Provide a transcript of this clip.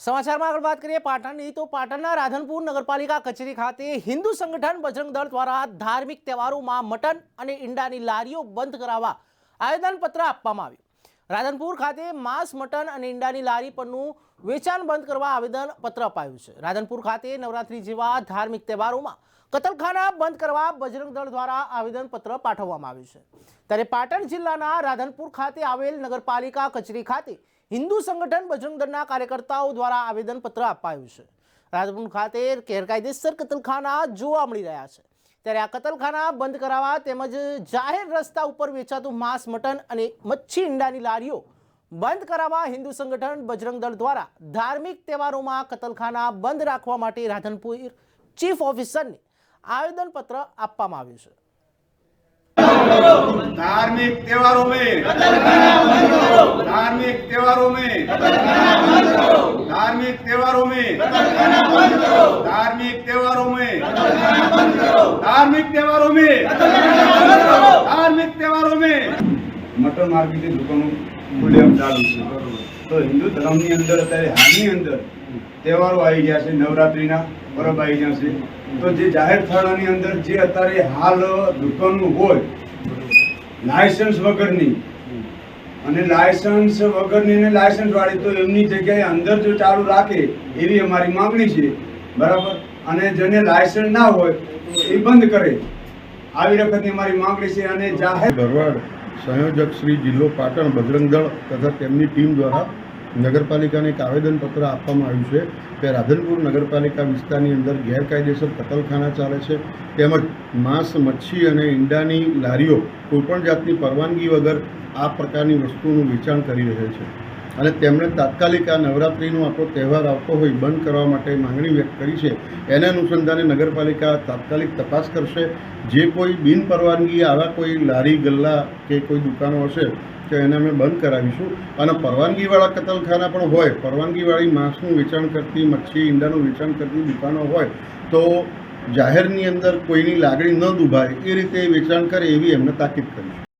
સમાચારમાં આગળ વાત કરીએ પાટણની, તો પાટણના રાધનપુર નગરપાલિકા કચેરી ખાતે હિન્દુ સંગઠન બજરંગ દળ દ્વારા ધાર્મિક તહેવારોમાં મટન અને ઈંડાની લારીઓ બંધ કરાવવા આવેદનપત્ર આપવામાં આવ્યું. રાધનપુર ખાતે માંસ, મટન અને ઈંડાની લારી પરનું વેચાણ બંધ કરવા આવેદનપત્ર અપાયું છે. રાધનપુર ખાતે નવરાત્રી જેવા ધાર્મિક તહેવારોમાં કતલખાના બંધ કરવા બજરંગ દળ દ્વારા આવેદનપત્ર પાઠવવામાં આવ્યું છે. ત્યારે પાટણ જિલ્લાના રાધનપુર ખાતે આવેલ નગરપાલિકા કચેરી ખાતે હિન્દુ સંગઠન બજરંગ દળના કાર્યકર્તાઓ દ્વારા આવેદનપત્ર અપાયું છે. રાધનપુર ખાતે ગેરકાયદેસર કતલખાના જોવા મળી રહ્યા છે. ત્યારે આ કતલખાના બંધ કરાવવા તેમજ જાહેર રસ્તા ઉપર વેચાતું માંસ મટન અને મચ્છી ઈંડાની લારીઓ બંધ કરાવવા હિન્દુ સંગઠન બજરંગ દળ દ્વારા ધાર્મિક તહેવારોમાં કતલખાના બંધ રાખવા માટે રાધનપુર ચીફ ઓફિસરને આવેદનપત્ર આપવામાં આવ્યું છે धार्मिक त्योहारों में धार्मिक त्योहारों में धार्मिक त्योहारों में धार्मिक त्योहारों में धार्मिक त्योहारों में धार्मिक त्योहारों में મટન માર્કેટની દુકાનો ખુલ્લેઆમ ચાલુ છે તો હિન્દુ ધર્મની અંદર અત્યારે હાલની અંદર તહેવારો આવી ગયા છે નવરાત્રિના પરબ આવી ગયા છે તો જે જાહેર સ્થળોની અંદર જે અત્યારે હાલ દુકાનો હોય લાયસન્સ વગરની અને લાયસન્સ વગરની અને લાયસન્સ વાળી તો એમની જગ્યાએ અંદર જો ચાલુ રાખે એવી અમારી માંગણી છે બરાબર અને જેને લાયસન્સ ના હોય, એ બંધ કરે. આવી વખતની મારી માંગણી છે અને જાહેર ભરવાડ સંયોજક શ્રી જિલ્લો પાટણ બજરંગ તથા તેમની ટીમ દ્વારા નગરપાલિકાને એક આવેદનપત્ર આપવામાં આવ્યું છે કે રાધનપુર નગરપાલિકા વિસ્તારની અંદર ગેરકાયદેસર કતલખાના ચાલે છે તેમજ માંસ, મચ્છી અને ઈંડાની લારીઓ કોઈપણ જાતની પરવાનગી વગર આ પ્રકારની વસ્તુનું વેચાણ કરી રહેલ છે. અને તેમણે તાત્કાલિક આ નવરાત્રિનો આખો તહેવાર આવતો હોય બંધ કરવા માટે માંગણી વ્યક્ત કરી છે. એને અનુસંધાને નગરપાલિકા તાત્કાલિક તપાસ કરશે. જે કોઈ બિનપરવાનગી, આવા કોઈ લારી, ગલ્લા કે કોઈ દુકાનો હશે તો એને અમે બંધ કરાવીશું. અને પરવાનગીવાળા કતલખાના પણ હોય, પરવાનગીવાળી માંસનું વેચાણ કરતી, મચ્છી, ઈંડાનું વેચાણ કરતી દુકાનો હોય, તો જાહેરની અંદર કોઈની લાગણી ન દુભાય. એ રીતે વેચાણ કરે એવી એમને તાકીદ કરીશું.